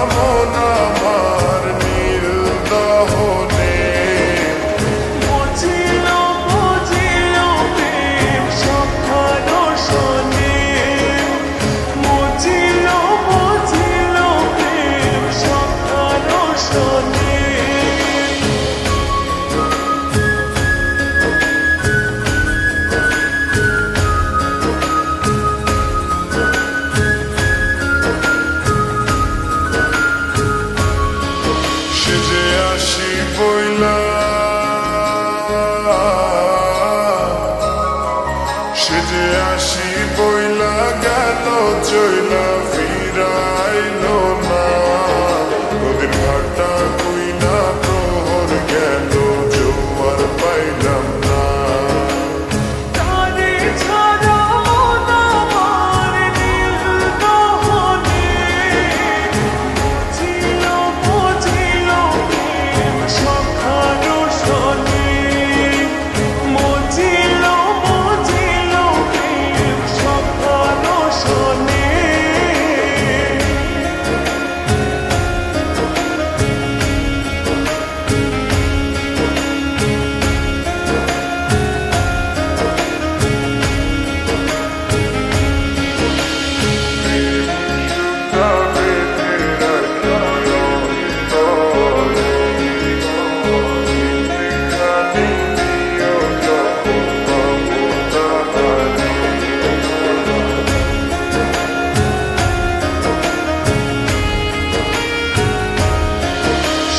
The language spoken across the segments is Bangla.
Ramona. বইলা। সে যে আসি বইলা গেল চইলা ফিরাইলো।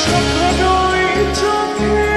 Shall I go into